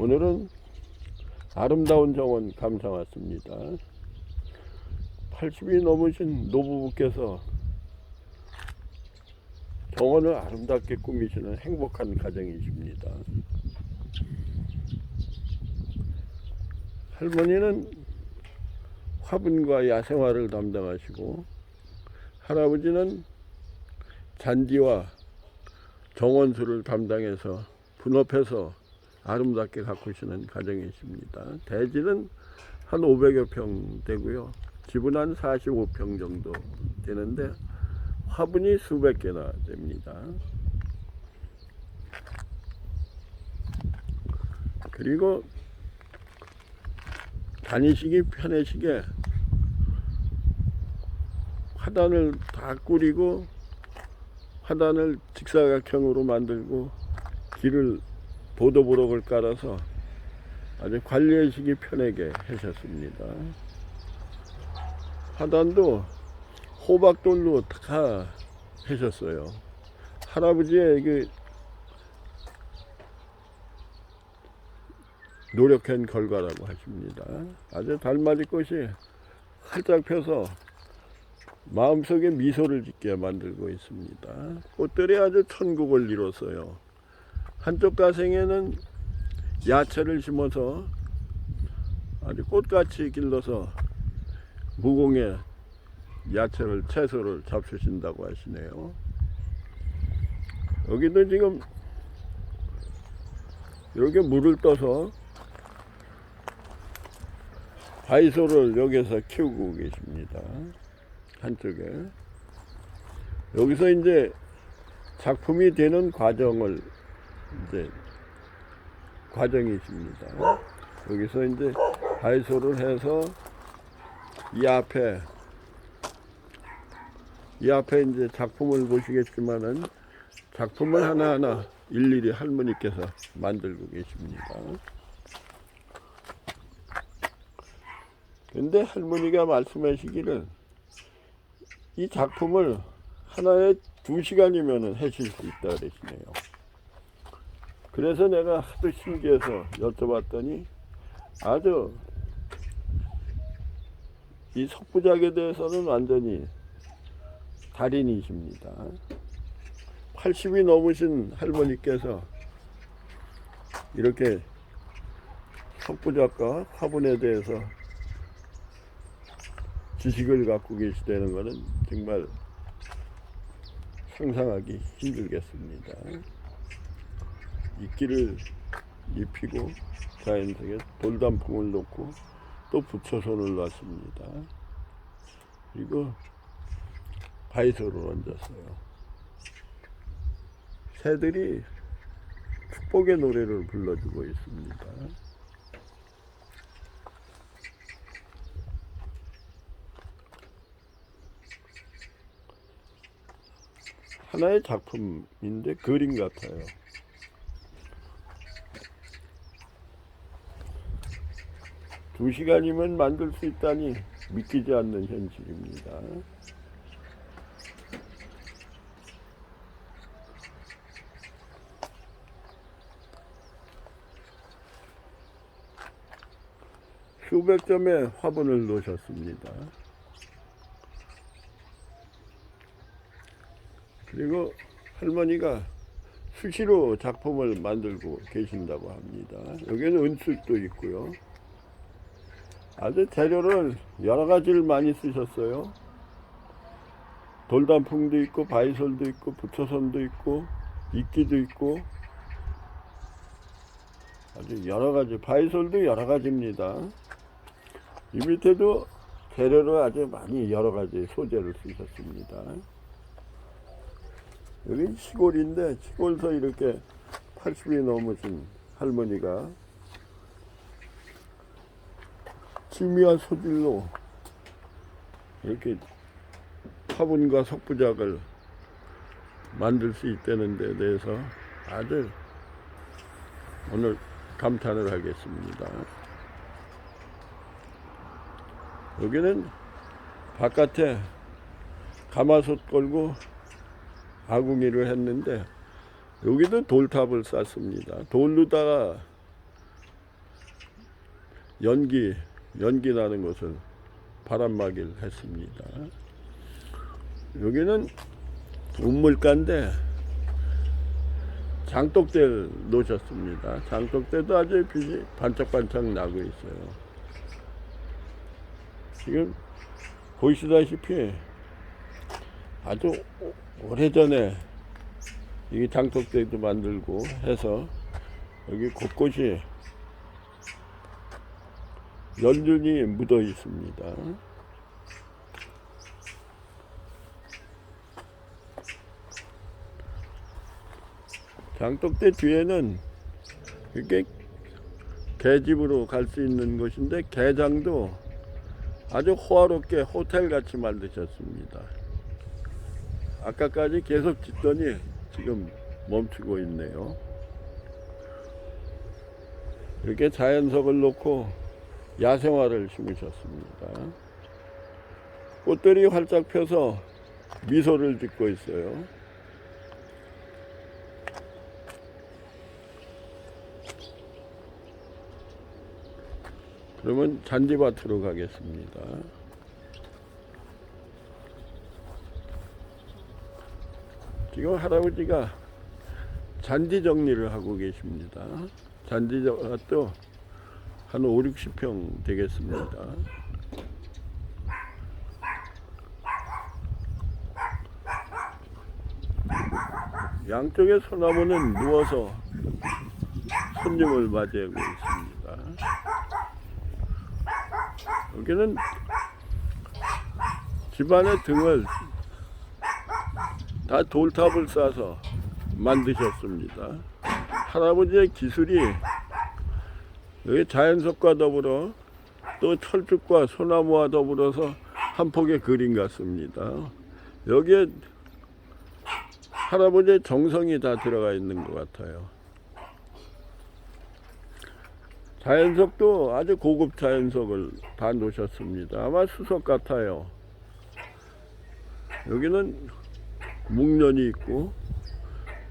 오늘은 아름다운 정원 감상 왔습니다. 80이 넘으신 노부부께서 정원을 아름답게 꾸미시는 행복한 가정이십니다. 할머니는 화분과 야생화를 담당하시고 할아버지는 잔디와 정원수를 담당해서 분업해서 아름답게 가꾸시는 가정이십니다. 대지는 한 500여 평 되고요. 집은 한 45평 정도 되는데 화분이 수백 개나 됩니다. 그리고 다니시기 편하시게 화단을 다 꾸리고 화단을 직사각형으로 만들고 길을 보도브록을 깔아서 아주 관리하시기 편하게 하셨습니다. 화단도 호박돌로 다 하셨어요. 할아버지의 그 노력한 결과라고 하십니다. 아주 달맞이 꽃이 활짝 펴서 마음속에 미소를 짓게 만들고 있습니다. 꽃들이 아주 천국을 이뤘어요. 한쪽 가생에는 야채를 심어서 아주 꽃같이 길러서 무공에 야채를 채소를 잡수신다고 하시네요. 여기도 지금 이렇게 물을 떠서 바이소를 여기서 키우고 계십니다. 한쪽에 여기서 이제 작품이 되는 과정을 이제 과정이십니다. 여기서 이제 바이소를 해서 이 앞에 이 앞에 이제 작품을 보시겠지만은 작품을 하나하나 일일이 할머니께서 만들고 계십니다. 근데 할머니가 말씀하시기를 이 작품을 하나에 두 시간이면은 하실 수 있다 그러시네요. 그래서 내가 하도 신기해서 여쭤봤더니 아주 이 석부작에 대해서는 완전히 달인이십니다. 80이 넘으신 할머니께서 이렇게 석부작과 화분에 대해서 지식을 갖고 계시다는 것은 정말 상상하기 힘들겠습니다. 이끼를 입히고 자연 속에 돌단풍을 놓고 또 붙여손을 놨습니다. 그리고 바이소를 얹었어요. 새들이 축복의 노래를 불러주고 있습니다. 하나의 작품인데 그림 같아요. 두 시간이면 만들 수 있다니 믿기지 않는 현실입니다. 수백 점의 화분을 놓으셨습니다. 그리고 할머니가 수시로 작품을 만들고 계신다고 합니다. 여기는 은술도 있고요. 아주 재료를 여러 가지를 많이 쓰셨어요. 돌단풍도 있고 바이솔도 있고 부처선도 있고 이끼도 있고 아주 여러 가지 바이솔도 여러 가지입니다. 이 밑에도 재료를 아주 많이 여러 가지 소재를 쓰셨습니다. 여기 시골인데 시골서 이렇게 80이 넘으신 할머니가 취미와 소질로 이렇게 화분과 석부작을 만들 수 있다는 데 대해서 아주 오늘 감탄을 하겠습니다. 여기는 바깥에 가마솥 걸고 아궁이를 했는데 여기도 돌탑을 쌌습니다. 돌로다가 연기 연기 나는 것을 바람막이를 했습니다. 여기는 운물가인데 장독대를 놓으셨습니다. 장독대도 아주 빛이 반짝반짝 나고 있어요. 지금 보시다시피 아주 오- 오래전에 이 장독대도 만들고 해서 여기 곳곳이 연륜이 묻어 있습니다. 장독대 뒤에는 이게 개집으로 갈 수 있는 곳인데 개장도 아주 호화롭게 호텔 같이 만드셨습니다. 아까까지 계속 짓더니 지금 멈추고 있네요. 이렇게 자연석을 놓고 야생화를 심으셨습니다. 꽃들이 활짝 펴서 미소를 짓고 있어요. 그러면 잔디밭으로 가겠습니다. 지금 할아버지가 잔디 정리를 하고 계십니다. 잔디밭도 한 5, 60평 되겠습니다. 양쪽의 소나무는 누워서 손님을 맞이하고 있습니다. 여기는 집안의 등을 다 돌탑을 싸서 만드셨습니다. 할아버지의 기술이 여기 자연석과 더불어 또 철쭉과 소나무와 더불어서 한 폭의 그림 같습니다. 여기에 할아버지의 정성이 다 들어가 있는 것 같아요. 자연석도 아주 고급 자연석을 다 놓으셨습니다. 아마 수석 같아요. 여기는 묵련이 있고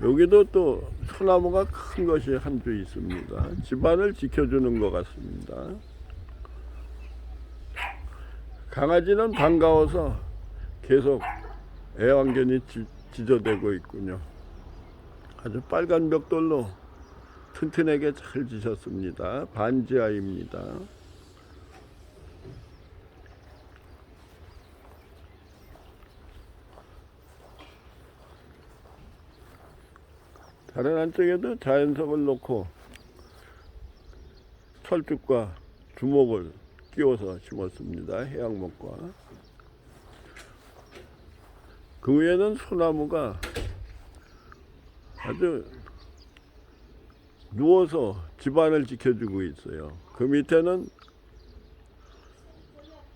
여기도 또 소나무가 큰 것이 한 주 있습니다. 집안을 지켜주는 것 같습니다. 강아지는 반가워서 계속 애완견이 지, 지저대고 있군요. 아주 빨간 벽돌로 튼튼하게 잘 지셨습니다. 반지하입니다. 다른 한쪽에도 자연석을 놓고 철쭉과 주목을 끼워서 심었습니다. 해양목과 그 위에는 소나무가 아주 누워서 집안을 지켜주고 있어요. 그 밑에는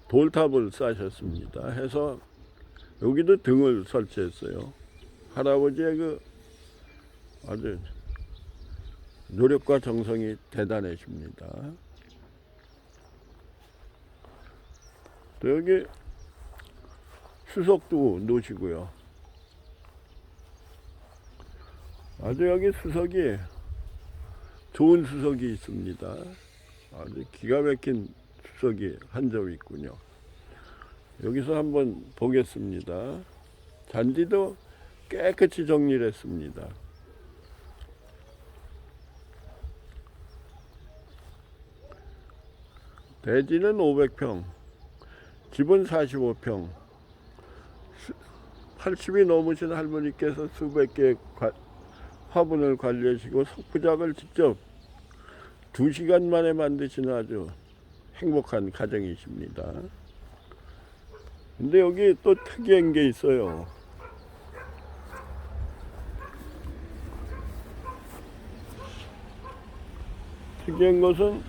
돌탑을 쌓으셨습니다. 해서 여기도 등을 설치했어요. 할아버지의 그 아주 노력과 정성이 대단하십니다. 또 여기 수석도 놓으시고요. 아주 여기 수석이 좋은 수석이 있습니다. 아주 기가 막힌 수석이 한 점 있군요. 여기서 한번 보겠습니다. 잔디도 깨끗이 정리를 했습니다. 대지는 500평, 집은 45평. 80이 넘으신 할머니께서 수백 개의 과- 화분을 관리하시고 석부작을 직접 2시간 만에 만드시는 아주 행복한 가정이십니다. 근데 여기 또 특이한 게 있어요. 특이한 것은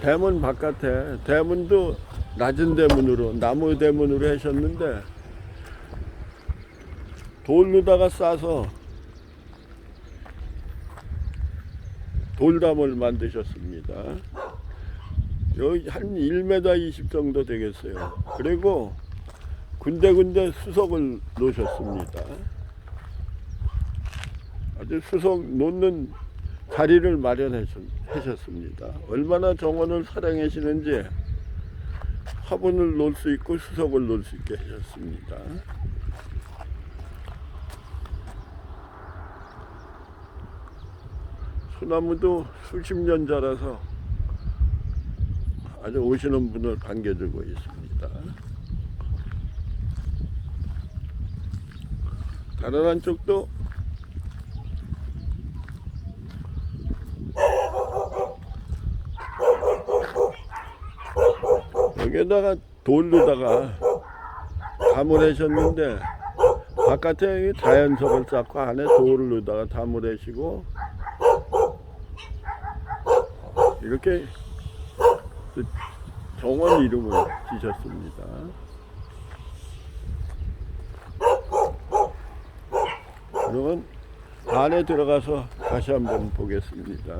대문 바깥에 대문도 낮은 대문으로 나무 대문으로 하셨는데 돌로다가 싸서 돌담을 만드셨습니다. 여기 한 1m 20 정도 되겠어요. 그리고 군데군데 수석을 놓으셨습니다. 아주 수석 놓는 자리를 마련하셨습니다. 얼마나 정원을 사랑하시는지 화분을 놓을 수 있고 수석을 놓을 수 있게 하셨습니다. 소나무도 수십 년 자라서 아주 오시는 분을 반겨주고 있습니다. 다른 한쪽도 여기에다가 돌로다가 담을 하셨는데 바깥에 자연석을 쌓고 안에 돌로다가 담을 하시고 이렇게 그 정원 이름을 지셨습니다. 그러면 안에 들어가서 다시 한번 보겠습니다.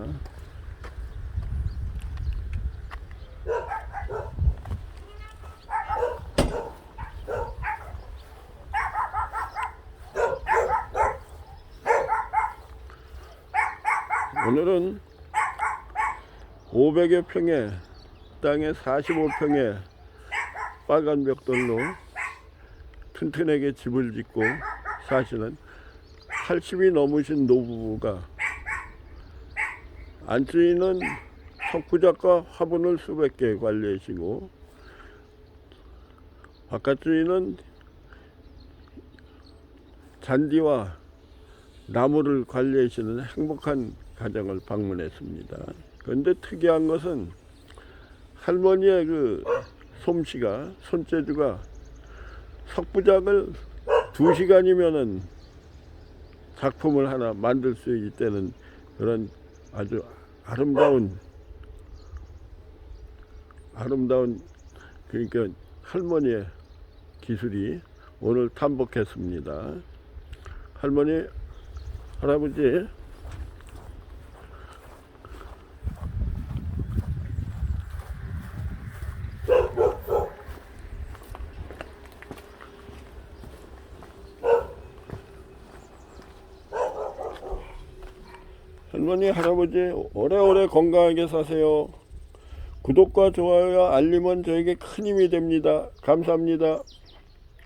오늘은 500여 평의 땅에 45평의 빨간 벽돌로 튼튼하게 집을 짓고 사시는 80이 넘으신 노부부가 안주인은 석부작과 화분을 수백 개 관리하시고 바깥주인은 잔디와 나무를 관리하시는 행복한 가정을 방문했습니다. 그런데 특이한 것은 할머니의 그 솜씨가 손재주가 석부작을 두 시간이면은 작품을 하나 만들 수 있다는 그런 아주 아름다운 아름다운 그러니까 할머니의 기술이 오늘 탐복했습니다. 할머니 할아버지 할머니 할아버지 오래오래 건강하게 사세요. 구독과 좋아요와 알림은 저에게 큰 힘이 됩니다. 감사합니다.